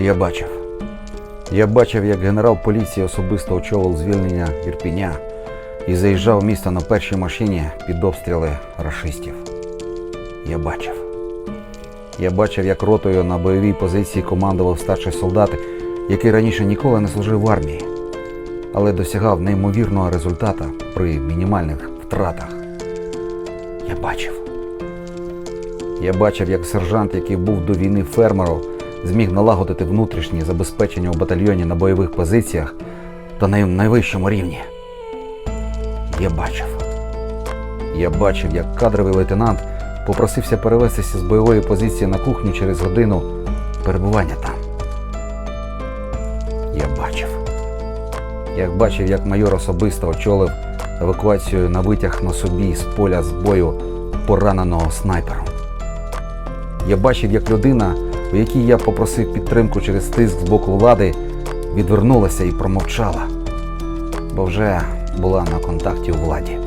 Я бачив. Я бачив, як генерал поліції особисто очолив звільнення Ірпіня і заїжджав в місто на першій машині під обстріли рашистів. Я бачив. Я бачив, як ротою на бойовій позиції командував старший солдат, який раніше ніколи не служив в армії, але досягав неймовірного результата при мінімальних втратах. Я бачив. Я бачив, як сержант, який був до війни фермером, зміг налагодити внутрішнє забезпечення у батальйоні на бойових позиціях та на найвищому рівні. Я бачив. Я бачив, як кадровий лейтенант попросився перевестися з бойової позиції на кухню через годину перебування там. Я бачив. Я бачив, як майор особисто очолив евакуацію на витяг на собі з поля з бою пораненого снайпером. Я бачив, як людина, у якій я попросив підтримку через тиск з боку влади, відвернулася і промовчала, бо вже була на контакті у владі.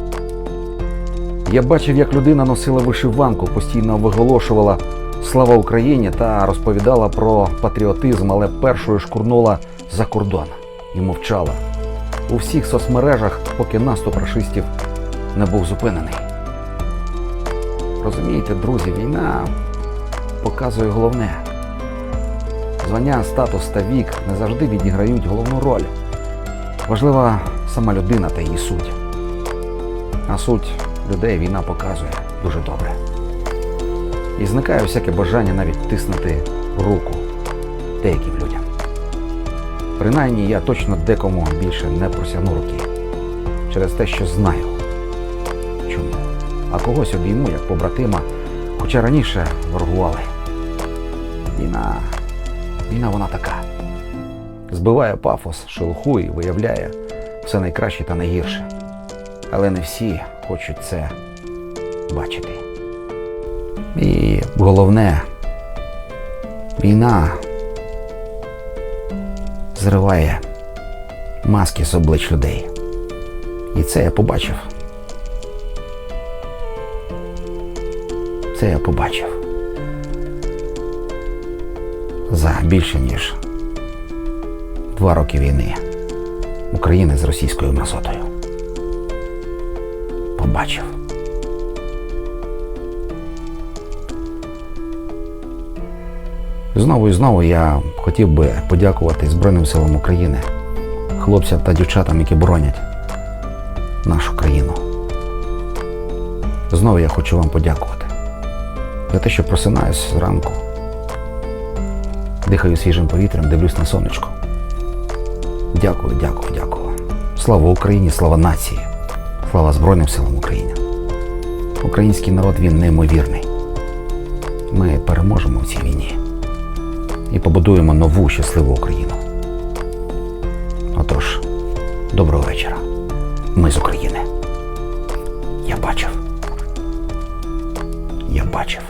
Я бачив, як людина носила вишиванку, постійно виголошувала Слава Україні та розповідала про патріотизм, але першою шкурнула за кордон і мовчала у всіх соцмережах, поки наступ рашистів не був зупинений. Розумієте, друзі, війна показує головне. Звання, статус та вік не завжди відіграють головну роль. Важлива сама людина та її суть. А суть людей війна показує дуже добре. І зникає всяке бажання навіть тиснути руку деяким людям. Принаймні я точно декому більше не просягну руки через те, що знаю. Чому? А когось обійму як побратима, хоча раніше ворогували. Війна, війна вона така. Збиває пафос, шелуху і виявляє все найкраще та найгірше. Але не всі хочуть це бачити. І головне, війна зриває маски з облич людей. І це я побачив. Це я побачив. За більше ніж два роки війни України з російською мразотою. Побачив. Знову і знову я хотів би подякувати Збройним силам України, хлопцям та дівчатам, які боронять нашу країну. Знову я хочу вам подякувати за те, що просинаюсь зранку, Дихаю свіжим повітрям, дивлюсь на сонечко. Дякую, дякую, дякую. Слава Україні, слава нації, слава Збройним силам України. Український народ він неймовірний. Ми переможемо в цій війні і побудуємо нову щасливу Україну. Отож, доброго вечора. Ми з України. Я бачив. Я бачив.